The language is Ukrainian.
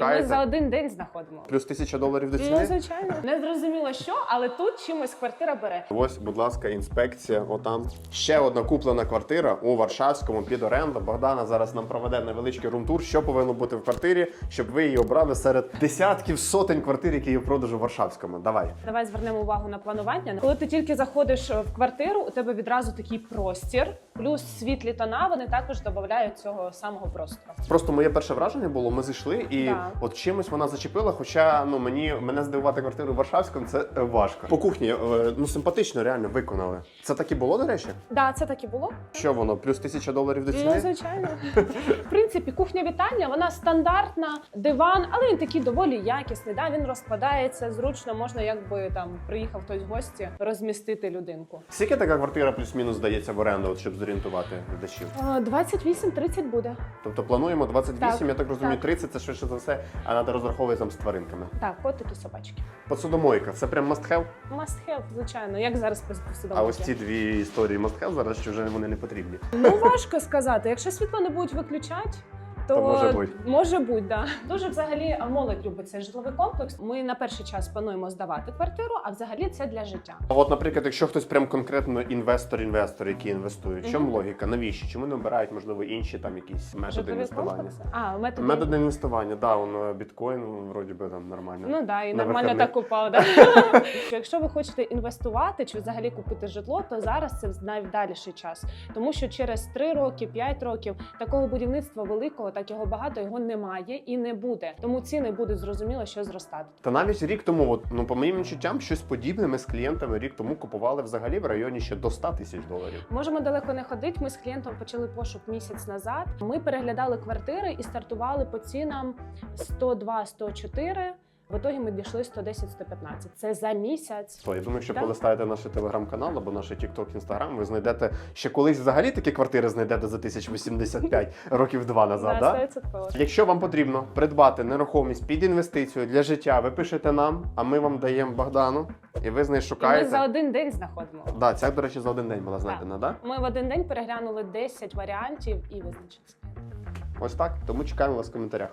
Ми за один день знаходимо. Плюс тисяча доларів до Ну, звичайно. Не зрозуміло що, але тут чимось квартира бере. Ось, будь ласка, інспекція. Отам ще одна куплена квартира у Варшавському під оренду. Богдана зараз нам проведе невеличкий румтур, що повинно бути в квартирі, щоб ви її обрали серед десятків сотень квартир, які є в продажу в Варшавському. Давай. Давай звернемо увагу на планування. Коли ти тільки заходиш в квартиру, у тебе відразу такий простір, плюс світлі тона, вони також додають цього самого простору. Просто моє перше враження було, ми зайшли, і Да. От чимось вона зачепила. Хоча ну мені мене здивувати квартиру в Варшавському це е, важко. По кухні е, ну симпатично, реально виконали. Це так і було, до речі. Да, це так і було. Що воно? Плюс тисяча доларів до ціни? Ну, звичайно. В принципі, кухня вітальня, вона стандартна, диван, але він такий доволі якісний. Да? Він розкладається зручно, можна, якби там приїхав хтось в гості, розмістити людинку. Скільки така квартира плюс-мінус здається в оренду, от, щоб зорієнтувати глядачів? Е, 28-30 буде. Тобто плануємо 28, Так, я так розумію, так. 30 це швидше за все, а треба розраховувати там з тваринками. Так, котики, собачки. Посудомойка, це прям must have. Must have, звичайно. Як зараз А ось ці дві історії must have зараз що вже вони не потрібні. Ну важко сказати. Якщо світло не будуть виключати. То, То може бути. може бути, да. Дуже взагалі молодь любить цей житловий комплекс. Ми на перший час плануємо здавати квартиру, а взагалі це для життя. А от, наприклад, якщо хтось прям конкретно інвестор-інвестор, який інвестує, в чому логіка? Навіщо? Чому не обирають, можливо, інші там якісь методи інвестування? комплекси. А, методи. Методи інвестування, да, воно біткоін, вроді би там нормально. Ну да, і нормально так упав. Да? Якщо ви хочете інвестувати чи взагалі купити житло, то зараз це найвдаліший час, тому що через 3 роки, 5 років такого будівництва великого, так його багато, його немає і не буде. Тому ціни будуть зрозуміло, що зростати. Та навіть рік тому, от, ну по моїм відчуттям, щось подібне ми з клієнтами рік тому купували взагалі в районі ще до 100 тисяч доларів. Можемо далеко не ходити. Ми з клієнтом почали пошук місяць назад. Ми переглядали квартири і стартували по цінам 102-104. В ітогі ми дійшли 110-115. Це за місяць. То я думаю, якщо Да. полистаєте наш телеграм-канал або наш TikTok, Instagram, ви знайдете ще колись взагалі такі квартири знайдете за 1085 років два назад. Да, Да? 100%. Якщо вам потрібно придбати нерухомість під інвестицію для життя, ви пишете нам, а ми вам даємо Богдану, і ви з нею І ми за один день знаходимо. Да, ця, до речі, за один день була знайдена, да? Ми в один день переглянули 10 варіантів і визначилися. Ось так. Тому чекаємо вас в коментарях.